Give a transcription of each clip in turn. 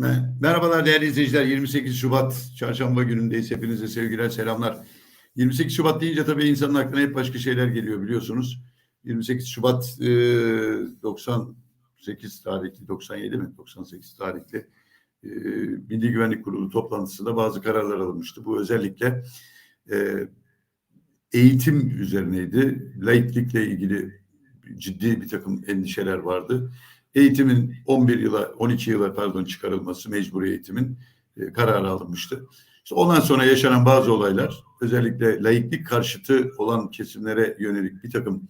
Me- Merhabalar değerli izleyiciler. 28 Şubat çarşamba günündeyiz. Hepinize sevgiler, selamlar. 28 Şubat deyince tabii insanın aklına hep başka şeyler geliyor biliyorsunuz. 28 Şubat e, 98 tarihli, 97 mi? 98 tarihli e, Milli Güvenlik Kurulu toplantısında bazı kararlar alınmıştı. Bu özellikle e, eğitim üzerineydi. Laiklikle ilgili ciddi bir takım endişeler vardı eğitimin 11 yıla 12 yıla pardon çıkarılması mecburi eğitimin e, kararı alınmıştı. İşte ondan sonra yaşanan bazı olaylar özellikle laiklik karşıtı olan kesimlere yönelik bir takım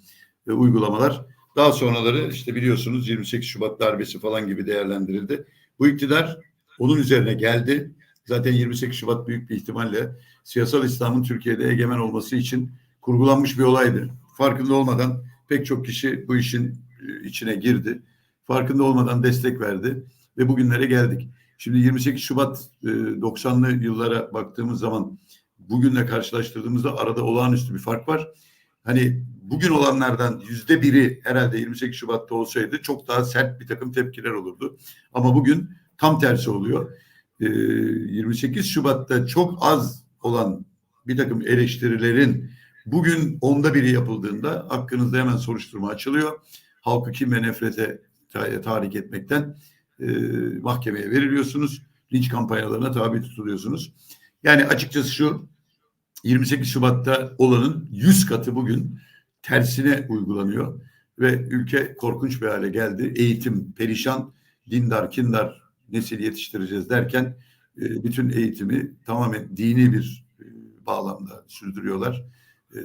e, uygulamalar daha sonraları işte biliyorsunuz 28 Şubat darbesi falan gibi değerlendirildi. Bu iktidar onun üzerine geldi. Zaten 28 Şubat büyük bir ihtimalle siyasal İslam'ın Türkiye'de egemen olması için kurgulanmış bir olaydı. Farkında olmadan pek çok kişi bu işin e, içine girdi farkında olmadan destek verdi ve bugünlere geldik. Şimdi 28 Şubat e, 90'lı yıllara baktığımız zaman bugünle karşılaştırdığımızda arada olağanüstü bir fark var. Hani bugün olanlardan yüzde biri herhalde 28 Şubat'ta olsaydı çok daha sert bir takım tepkiler olurdu. Ama bugün tam tersi oluyor. E, 28 Şubat'ta çok az olan bir takım eleştirilerin bugün onda biri yapıldığında hakkınızda hemen soruşturma açılıyor. Halkı kim ve nefrete tahrik etmekten e, mahkemeye veriliyorsunuz. Linç kampanyalarına tabi tutuluyorsunuz. Yani açıkçası şu 28 Şubat'ta olanın 100 katı bugün tersine uygulanıyor ve ülke korkunç bir hale geldi. Eğitim perişan, dindar, kindar nesil yetiştireceğiz derken e, bütün eğitimi tamamen dini bir e, bağlamda sürdürüyorlar. E,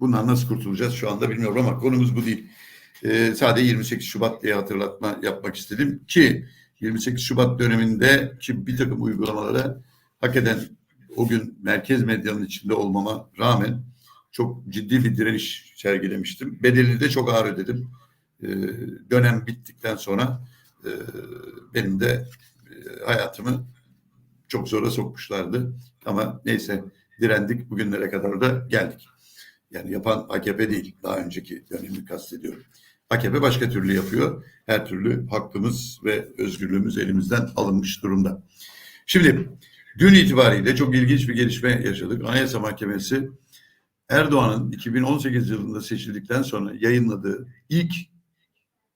bundan nasıl kurtulacağız şu anda bilmiyorum ama konumuz bu değil. E, sadece 28 Şubat diye hatırlatma yapmak istedim ki 28 Şubat döneminde ki bir takım uygulamalara hak eden o gün merkez medyanın içinde olmama rağmen çok ciddi bir direniş sergilemiştim. Bedelini de çok ağır ödedim. E, dönem bittikten sonra e, benim de e, hayatımı çok zora sokmuşlardı. Ama neyse direndik bugünlere kadar da geldik. Yani yapan AKP değil. Daha önceki dönemi kastediyorum. AKP başka türlü yapıyor. Her türlü hakkımız ve özgürlüğümüz elimizden alınmış durumda. Şimdi dün itibariyle çok ilginç bir gelişme yaşadık. Anayasa Mahkemesi Erdoğan'ın 2018 yılında seçildikten sonra yayınladığı ilk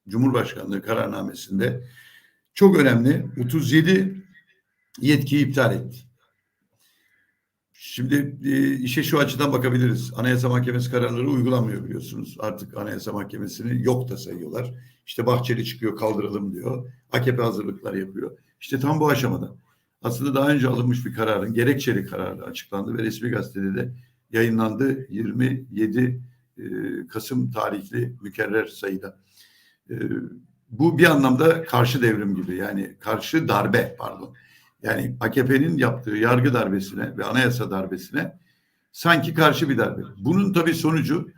Cumhurbaşkanlığı kararnamesinde çok önemli 37 yetkiyi iptal etti. Şimdi e, işe şu açıdan bakabiliriz. Anayasa Mahkemesi kararları uygulanmıyor biliyorsunuz. Artık Anayasa Mahkemesi'ni yok da sayıyorlar. İşte Bahçeli çıkıyor kaldıralım diyor. AKP hazırlıklar yapıyor. İşte tam bu aşamada. Aslında daha önce alınmış bir kararın gerekçeli kararı açıklandı ve resmi gazetede de yayınlandı 27 e, Kasım tarihli mükerrer sayıda. E, bu bir anlamda karşı devrim gibi yani karşı darbe pardon yani AKP'nin yaptığı yargı darbesine ve anayasa darbesine sanki karşı bir darbe. Bunun tabii sonucu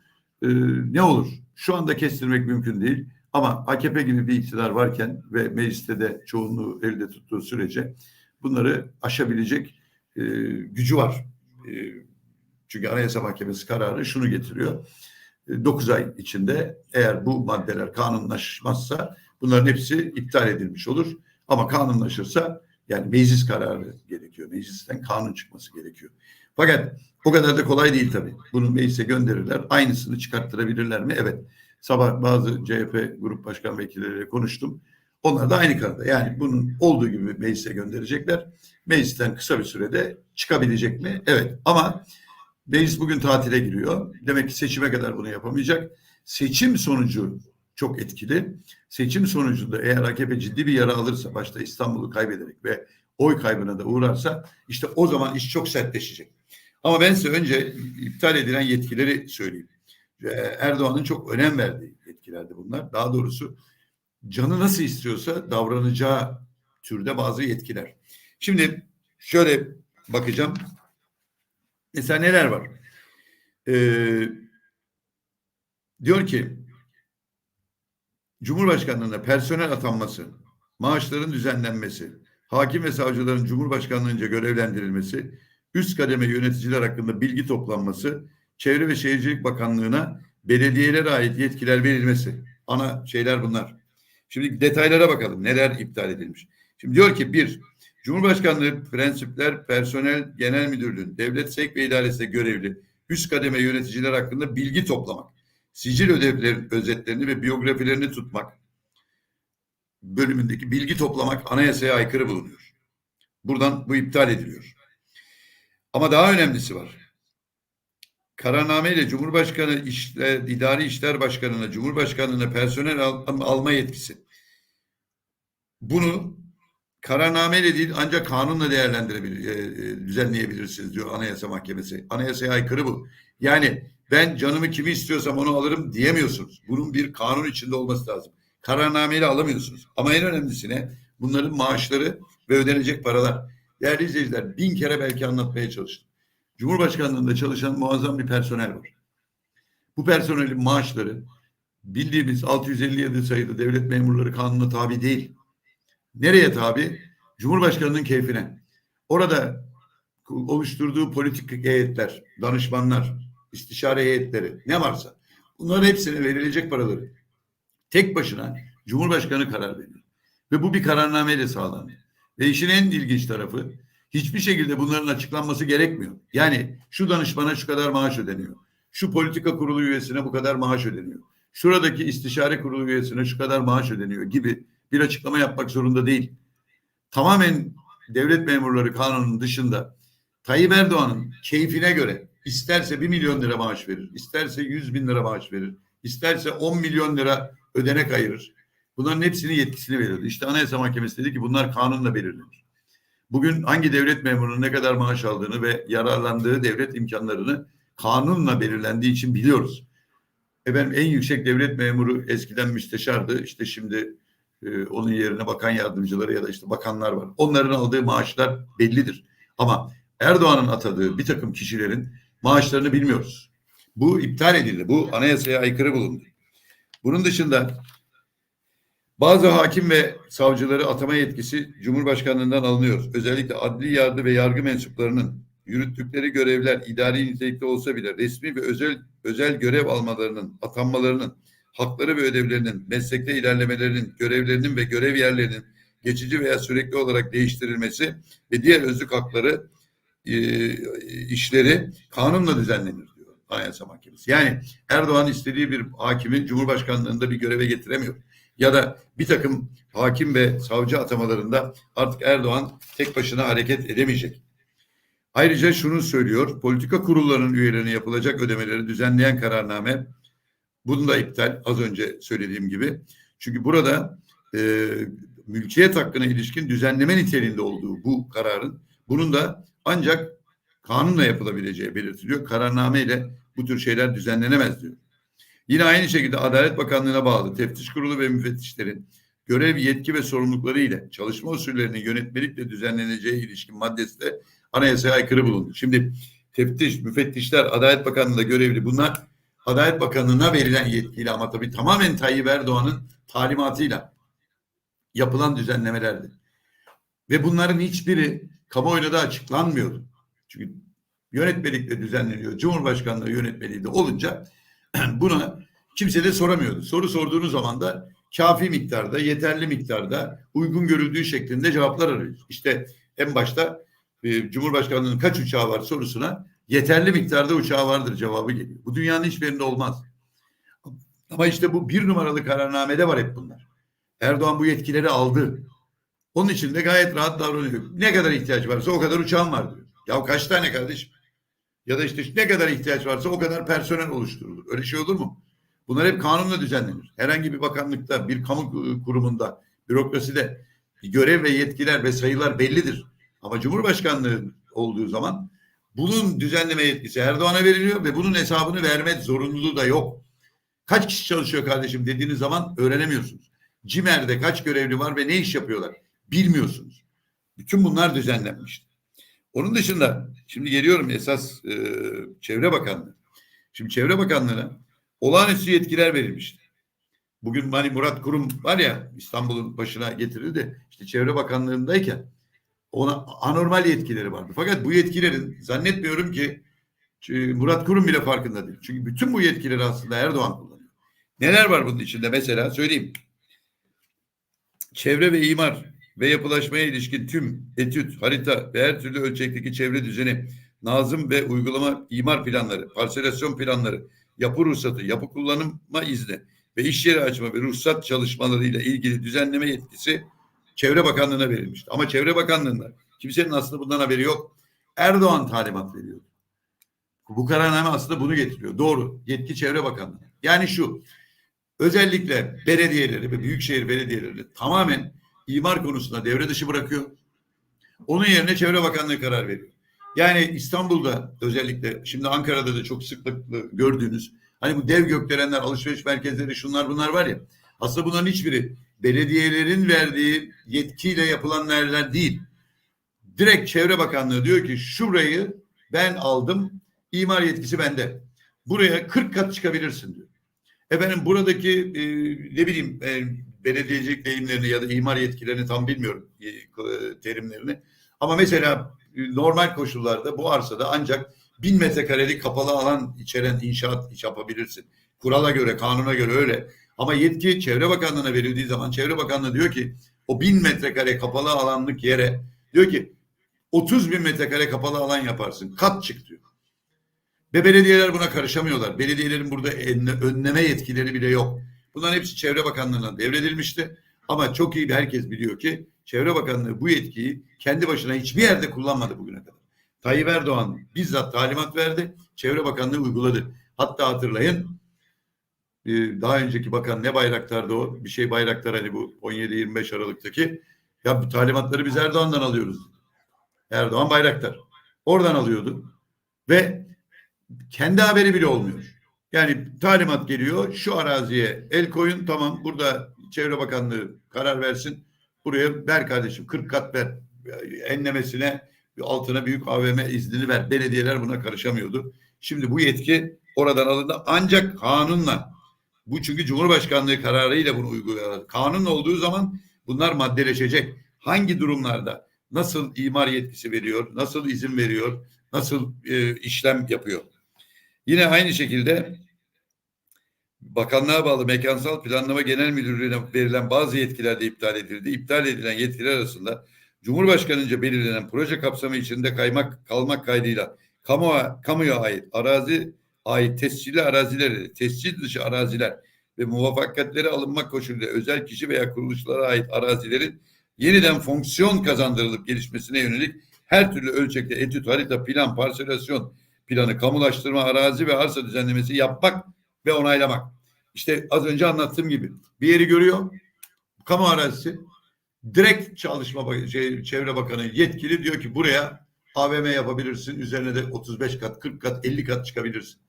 e, ne olur? Şu anda kestirmek mümkün değil. Ama AKP gibi bir iktidar varken ve mecliste de çoğunluğu elde tuttuğu sürece bunları aşabilecek e, gücü var. E, çünkü Anayasa Mahkemesi kararı şunu getiriyor. E, 9 ay içinde eğer bu maddeler kanunlaşmazsa bunların hepsi iptal edilmiş olur. Ama kanunlaşırsa yani meclis kararı gerekiyor. Meclisten kanun çıkması gerekiyor. Fakat o kadar da kolay değil tabii. Bunu meclise gönderirler. Aynısını çıkarttırabilirler mi? Evet. Sabah bazı CHP grup başkan vekilleriyle konuştum. Onlar da aynı kanıda. Yani bunun olduğu gibi meclise gönderecekler. Meclisten kısa bir sürede çıkabilecek mi? Evet. Ama meclis bugün tatile giriyor. Demek ki seçime kadar bunu yapamayacak. Seçim sonucu çok etkili. Seçim sonucunda eğer AKP ciddi bir yara alırsa başta İstanbul'u kaybederek ve oy kaybına da uğrarsa işte o zaman iş çok sertleşecek. Ama ben size önce iptal edilen yetkileri söyleyeyim. Erdoğan'ın çok önem verdiği yetkilerdi bunlar. Daha doğrusu canı nasıl istiyorsa davranacağı türde bazı yetkiler. Şimdi şöyle bakacağım. Mesela neler var? Ee, diyor ki Cumhurbaşkanlığına personel atanması, maaşların düzenlenmesi, hakim ve savcıların Cumhurbaşkanlığınca görevlendirilmesi, üst kademe yöneticiler hakkında bilgi toplanması, Çevre ve Şehircilik Bakanlığı'na belediyelere ait yetkiler verilmesi. Ana şeyler bunlar. Şimdi detaylara bakalım. Neler iptal edilmiş? Şimdi diyor ki bir, Cumhurbaşkanlığı prensipler personel genel müdürlüğün devlet sevk ve idaresinde görevli üst kademe yöneticiler hakkında bilgi toplamak, sicil ödevlerin özetlerini ve biyografilerini tutmak bölümündeki bilgi toplamak anayasaya aykırı bulunuyor. Buradan bu iptal ediliyor. Ama daha önemlisi var. Kararnameyle Cumhurbaşkanı İşler, İdari İşler Başkanı'na, Cumhurbaşkanlığına personel al, alma yetkisi. Bunu kararnameyle değil ancak kanunla değerlendirebilir, e, e, düzenleyebilirsiniz diyor Anayasa Mahkemesi. Anayasaya aykırı bu. Yani ben canımı kimi istiyorsam onu alırım diyemiyorsunuz. Bunun bir kanun içinde olması lazım. Kararnameyle alamıyorsunuz. Ama en önemlisi ne? Bunların maaşları ve ödenecek paralar. Değerli izleyiciler bin kere belki anlatmaya çalıştım. Cumhurbaşkanlığında çalışan muazzam bir personel var. Bu personelin maaşları bildiğimiz 657 sayıda devlet memurları kanununa tabi değil. Nereye tabi? Cumhurbaşkanının keyfine. Orada oluşturduğu politik heyetler, danışmanlar, istişare heyetleri ne varsa bunların hepsine verilecek paraları tek başına Cumhurbaşkanı karar veriyor. Ve bu bir kararnameyle sağlanıyor. Ve işin en ilginç tarafı hiçbir şekilde bunların açıklanması gerekmiyor. Yani şu danışmana şu kadar maaş ödeniyor. Şu politika kurulu üyesine bu kadar maaş ödeniyor. Şuradaki istişare kurulu üyesine şu kadar maaş ödeniyor gibi bir açıklama yapmak zorunda değil. Tamamen devlet memurları kanunun dışında Tayyip Erdoğan'ın keyfine göre isterse bir milyon lira maaş verir, isterse yüz bin lira maaş verir, isterse on milyon lira ödenek ayırır. Bunların hepsinin yetkisini verirdi. İşte Anayasa Mahkemesi dedi ki bunlar kanunla belirlenir. Bugün hangi devlet memurunun ne kadar maaş aldığını ve yararlandığı devlet imkanlarını kanunla belirlendiği için biliyoruz. Efendim en yüksek devlet memuru eskiden müsteşardı. İşte şimdi e, onun yerine bakan yardımcıları ya da işte bakanlar var. Onların aldığı maaşlar bellidir. Ama Erdoğan'ın atadığı bir takım kişilerin maaşlarını bilmiyoruz. Bu iptal edildi. Bu anayasaya aykırı bulundu. Bunun dışında bazı hakim ve savcıları atama yetkisi Cumhurbaşkanlığından alınıyor. Özellikle adli yargı ve yargı mensuplarının yürüttükleri görevler idari nitelikte olsa bile resmi ve özel özel görev almalarının, atanmalarının, hakları ve ödevlerinin, meslekte ilerlemelerinin, görevlerinin ve görev yerlerinin geçici veya sürekli olarak değiştirilmesi ve diğer özlük hakları e, işleri kanunla düzenlenir diyor Anayasa Mahkemesi. Yani Erdoğan istediği bir hakimi Cumhurbaşkanlığında bir göreve getiremiyor ya da bir takım hakim ve savcı atamalarında artık Erdoğan tek başına hareket edemeyecek. Ayrıca şunu söylüyor, politika kurullarının üyelerine yapılacak ödemeleri düzenleyen kararname, bunu da iptal az önce söylediğim gibi. Çünkü burada e, mülkiyet hakkına ilişkin düzenleme niteliğinde olduğu bu kararın, bunun da ancak kanunla yapılabileceği belirtiliyor. Kararname ile bu tür şeyler düzenlenemez diyor. Yine aynı şekilde Adalet Bakanlığı'na bağlı teftiş kurulu ve müfettişlerin görev, yetki ve sorumlulukları ile çalışma usullerinin yönetmelikle düzenleneceği ilişkin maddesi de anayasaya aykırı bulundu. Şimdi teftiş, müfettişler Adalet Bakanlığı'nda görevli bunlar Adalet Bakanlığı'na verilen yetkiyle ama tabii tamamen Tayyip Erdoğan'ın talimatıyla yapılan düzenlemelerdi. Ve bunların hiçbiri kamuoyuna da açıklanmıyordu. Çünkü yönetmelikle düzenleniyor. Cumhurbaşkanlığı yönetmeliği de olunca Buna kimse de soramıyordu. Soru sorduğunuz zaman da kafi miktarda, yeterli miktarda, uygun görüldüğü şeklinde cevaplar arıyoruz. İşte en başta e, Cumhurbaşkanlığının kaç uçağı var sorusuna yeterli miktarda uçağı vardır cevabı geliyor. Bu dünyanın hiçbirinde olmaz. Ama işte bu bir numaralı kararnamede var hep bunlar. Erdoğan bu yetkileri aldı. Onun için de gayet rahat davranıyor. Ne kadar ihtiyaç varsa o kadar uçağım var diyor. Ya kaç tane kardeşim? Ya da işte ne kadar ihtiyaç varsa o kadar personel oluşturulur. Öyle şey olur mu? Bunlar hep kanunla düzenlenir. Herhangi bir bakanlıkta, bir kamu kurumunda, bürokraside görev ve yetkiler ve sayılar bellidir. Ama Cumhurbaşkanlığı olduğu zaman bunun düzenleme yetkisi Erdoğan'a veriliyor ve bunun hesabını vermek zorunluluğu da yok. Kaç kişi çalışıyor kardeşim dediğiniz zaman öğrenemiyorsunuz. CİMER'de kaç görevli var ve ne iş yapıyorlar bilmiyorsunuz. Bütün bunlar düzenlenmiştir. Onun dışında şimdi geliyorum esas e, Çevre Bakanlığı. Şimdi Çevre Bakanlığı'na olağanüstü yetkiler verilmişti. Bugün hani Murat Kurum var ya İstanbul'un başına getirildi. İşte Çevre Bakanlığı'ndayken ona anormal yetkileri vardı. Fakat bu yetkilerin zannetmiyorum ki Murat Kurum bile farkında değil. Çünkü bütün bu yetkileri aslında Erdoğan kullanıyor. Neler var bunun içinde mesela söyleyeyim. Çevre ve imar ve yapılaşmaya ilişkin tüm etüt, harita ve her türlü ölçekteki çevre düzeni, nazım ve uygulama imar planları, parselasyon planları, yapı ruhsatı, yapı kullanma izni ve iş yeri açma ve ruhsat çalışmalarıyla ilgili düzenleme yetkisi Çevre Bakanlığı'na verilmişti. Ama Çevre Bakanlığı'nda kimsenin aslında bundan haberi yok. Erdoğan talimat veriyor. Bu kararname aslında bunu getiriyor. Doğru. Yetki Çevre Bakanlığı. Yani şu. Özellikle belediyeleri ve büyükşehir belediyeleri tamamen imar konusunda devre dışı bırakıyor. Onun yerine Çevre Bakanlığı karar veriyor. Yani İstanbul'da özellikle şimdi Ankara'da da çok sıklıkla gördüğünüz hani bu dev gökdelenler, alışveriş merkezleri şunlar bunlar var ya. Aslında bunların hiçbiri belediyelerin verdiği yetkiyle yapılan yerler değil. Direkt Çevre Bakanlığı diyor ki şurayı ben aldım, imar yetkisi bende. Buraya 40 kat çıkabilirsin diyor. Efendim buradaki e, ne bileyim e, belediyecilik deyimlerini ya da imar yetkilerini tam bilmiyorum e, terimlerini. Ama mesela e, normal koşullarda bu arsada ancak bin metrekarelik kapalı alan içeren inşaat yapabilirsin. Kurala göre, kanuna göre öyle. Ama yetki Çevre Bakanlığı'na verildiği zaman Çevre Bakanlığı diyor ki o bin metrekare kapalı alanlık yere diyor ki 30 bin metrekare kapalı alan yaparsın. Kat çık diyor. Ve belediyeler buna karışamıyorlar. Belediyelerin burada önleme yetkileri bile yok. Bunların hepsi Çevre Bakanlığı'na devredilmişti. Ama çok iyi herkes biliyor ki Çevre Bakanlığı bu yetkiyi kendi başına hiçbir yerde kullanmadı bugüne kadar. Tayyip Erdoğan bizzat talimat verdi. Çevre Bakanlığı uyguladı. Hatta hatırlayın daha önceki bakan ne bayraktardı o? Bir şey bayraktar hani bu 17-25 Aralık'taki. Ya bu talimatları biz Erdoğan'dan alıyoruz. Erdoğan bayraktar. Oradan alıyordu. Ve kendi haberi bile olmuyor. Yani talimat geliyor şu araziye el koyun tamam burada Çevre Bakanlığı karar versin. Buraya ver kardeşim 40 kat ver. Enlemesine altına büyük AVM iznini ver. Belediyeler buna karışamıyordu. Şimdi bu yetki oradan alındı ancak kanunla bu çünkü Cumhurbaşkanlığı kararıyla bunu uyguluyorlar. Kanun olduğu zaman bunlar maddeleşecek. Hangi durumlarda nasıl imar yetkisi veriyor, nasıl izin veriyor, nasıl e, işlem yapıyor. Yine aynı şekilde bakanlığa bağlı mekansal planlama genel müdürlüğüne verilen bazı yetkiler de iptal edildi. İptal edilen yetkiler arasında Cumhurbaşkanınca belirlenen proje kapsamı içinde kaymak kalmak kaydıyla kamuya, kamuya ait arazi ait tescilli arazileri, tescil dışı araziler ve muvaffakatleri alınmak koşuluyla özel kişi veya kuruluşlara ait arazilerin yeniden fonksiyon kazandırılıp gelişmesine yönelik her türlü ölçekte etüt, harita, plan, parselasyon planı, kamulaştırma, arazi ve arsa düzenlemesi yapmak ve onaylamak. İşte az önce anlattığım gibi bir yeri görüyor, kamu arazisi, direkt çalışma şey, çevre bakanı yetkili diyor ki buraya AVM yapabilirsin, üzerine de 35 kat, 40 kat, 50 kat çıkabilirsin.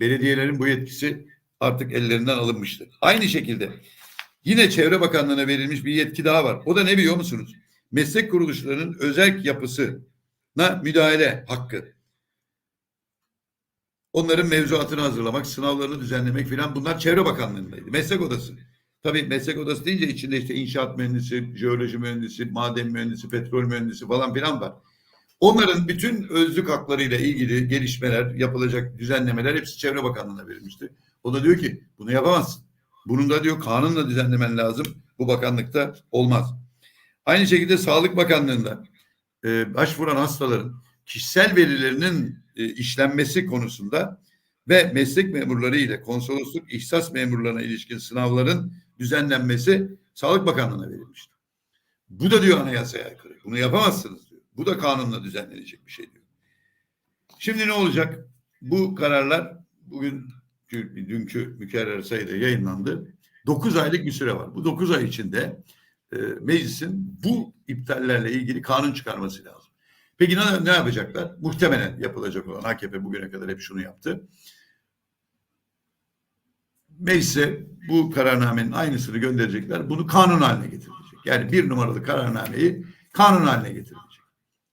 Belediyelerin bu yetkisi artık ellerinden alınmıştı. Aynı şekilde yine Çevre Bakanlığı'na verilmiş bir yetki daha var. O da ne biliyor musunuz? Meslek kuruluşlarının özel yapısına müdahale hakkı. Onların mevzuatını hazırlamak, sınavlarını düzenlemek filan bunlar Çevre Bakanlığı'ndaydı. Meslek odası. Tabii meslek odası deyince içinde işte inşaat mühendisi, jeoloji mühendisi, maden mühendisi, petrol mühendisi falan filan var. Onların bütün özlük haklarıyla ilgili gelişmeler, yapılacak düzenlemeler hepsi Çevre Bakanlığı'na verilmişti. O da diyor ki bunu yapamazsın. Bunun da diyor kanunla düzenlemen lazım. Bu bakanlıkta olmaz. Aynı şekilde Sağlık Bakanlığı'nda e, başvuran hastaların kişisel verilerinin e, işlenmesi konusunda ve meslek memurları ile konsolosluk ihsas memurlarına ilişkin sınavların düzenlenmesi Sağlık Bakanlığı'na verilmişti. Bu da diyor anayasaya aykırı. Bunu yapamazsınız diyor. Bu da kanunla düzenlenecek bir şey diyor. Şimdi ne olacak? Bu kararlar bugün dünkü mükerrer sayıda yayınlandı. 9 aylık bir süre var. Bu 9 ay içinde e, meclisin bu iptallerle ilgili kanun çıkarması lazım. Peki ne, ne yapacaklar? Muhtemelen yapılacak olan AKP bugüne kadar hep şunu yaptı. Meclise bu kararnamenin aynısını gönderecekler. Bunu kanun haline getirilecek. Yani bir numaralı kararnameyi kanun haline getirilecek.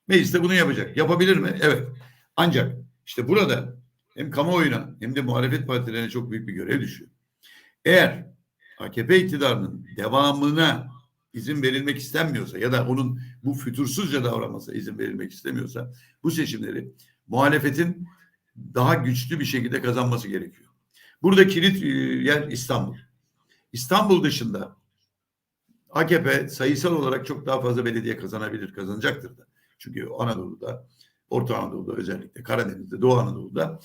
Meclis de bunu yapacak. Yapabilir mi? Evet. Ancak işte burada hem kamuoyuna hem de muhalefet partilerine çok büyük bir görev düşüyor. Eğer AKP iktidarının devamına izin verilmek istenmiyorsa ya da onun bu fütursuzca davranmasına izin verilmek istemiyorsa bu seçimleri muhalefetin daha güçlü bir şekilde kazanması gerekiyor. Burada kilit e, yer İstanbul. İstanbul dışında AKP sayısal olarak çok daha fazla belediye kazanabilir, kazanacaktır da. Çünkü Anadolu'da, Orta Anadolu'da özellikle Karadeniz'de, Doğu Anadolu'da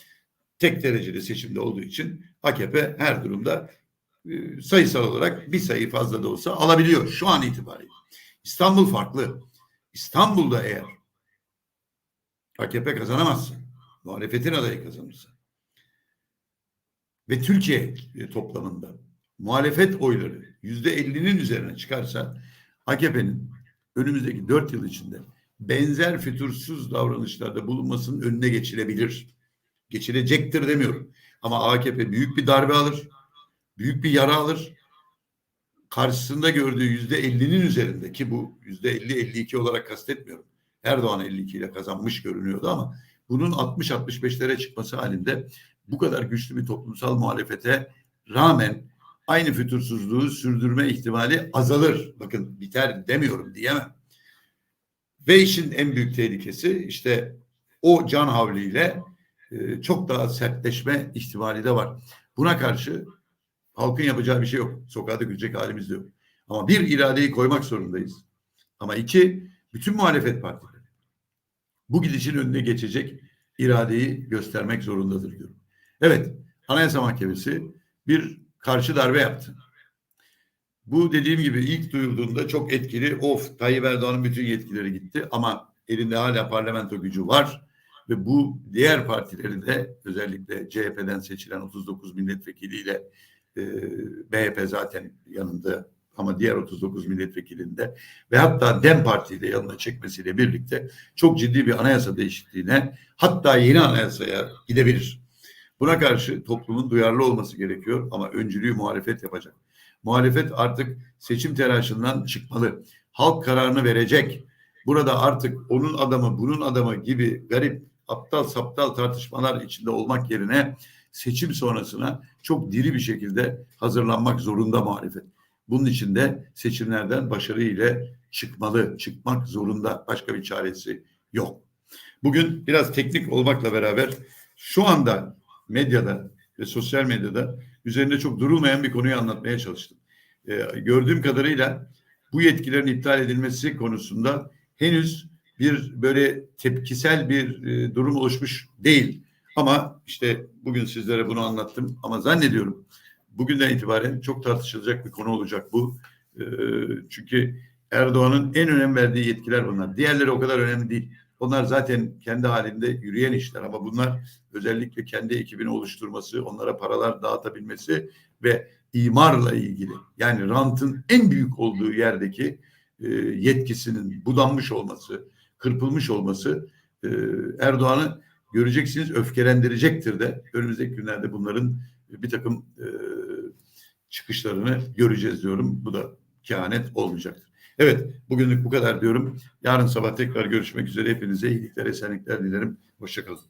tek dereceli seçimde olduğu için AKP her durumda sayısal olarak bir sayı fazla da olsa alabiliyor şu an itibariyle. İstanbul farklı. İstanbul'da eğer AKP kazanamazsa, muhalefetin adayı kazanırsa ve Türkiye toplamında muhalefet oyları yüzde ellinin üzerine çıkarsa AKP'nin önümüzdeki dört yıl içinde benzer fütursuz davranışlarda bulunmasının önüne geçilebilir. Geçilecektir demiyorum. Ama AKP büyük bir darbe alır. Büyük bir yara alır. Karşısında gördüğü yüzde ellinin üzerinde ki bu yüzde elli 52 olarak kastetmiyorum. Erdoğan 52 ile kazanmış görünüyordu ama bunun 60-65'lere çıkması halinde bu kadar güçlü bir toplumsal muhalefete rağmen aynı fütursuzluğu sürdürme ihtimali azalır. Bakın biter demiyorum diyemem. Ve işin en büyük tehlikesi işte o can havliyle e, çok daha sertleşme ihtimali de var. Buna karşı halkın yapacağı bir şey yok. Sokağa dökülecek halimiz de yok. Ama bir iradeyi koymak zorundayız. Ama iki, bütün muhalefet partileri bu gidişin önüne geçecek iradeyi göstermek zorundadır diyorum. Evet, Anayasa Mahkemesi bir karşı darbe yaptı. Bu dediğim gibi ilk duyulduğunda çok etkili. Of Tayyip Erdoğan'ın bütün yetkileri gitti ama elinde hala parlamento gücü var ve bu diğer partileri de özellikle CHP'den seçilen 39 milletvekiliyle e, zaten yanında ama diğer 39 milletvekilinde ve hatta DEM Parti'yi de yanına çekmesiyle birlikte çok ciddi bir anayasa değişikliğine hatta yeni anayasaya gidebilir. Buna karşı toplumun duyarlı olması gerekiyor ama öncülüğü muhalefet yapacak. Muhalefet artık seçim telaşından çıkmalı. Halk kararını verecek. Burada artık onun adamı bunun adamı gibi garip aptal saptal tartışmalar içinde olmak yerine seçim sonrasına çok diri bir şekilde hazırlanmak zorunda muhalefet. Bunun için de seçimlerden başarı ile çıkmalı, çıkmak zorunda. Başka bir çaresi yok. Bugün biraz teknik olmakla beraber şu anda medyada ve sosyal medyada üzerinde çok durulmayan bir konuyu anlatmaya çalıştım. Ee, gördüğüm kadarıyla bu yetkilerin iptal edilmesi konusunda henüz bir böyle tepkisel bir e, durum oluşmuş değil. Ama işte bugün sizlere bunu anlattım ama zannediyorum bugünden itibaren çok tartışılacak bir konu olacak bu. E, çünkü Erdoğan'ın en önem verdiği yetkiler bunlar. Diğerleri o kadar önemli değil. Onlar zaten kendi halinde yürüyen işler ama bunlar özellikle kendi ekibini oluşturması, onlara paralar dağıtabilmesi ve imarla ilgili yani rantın en büyük olduğu yerdeki e, yetkisinin budanmış olması, kırpılmış olması e, Erdoğan'ı göreceksiniz öfkelendirecektir de önümüzdeki günlerde bunların bir takım e, çıkışlarını göreceğiz diyorum. Bu da kehanet olmayacaktır. Evet bugünlük bu kadar diyorum. Yarın sabah tekrar görüşmek üzere. Hepinize iyilikler, esenlikler dilerim. Hoşçakalın.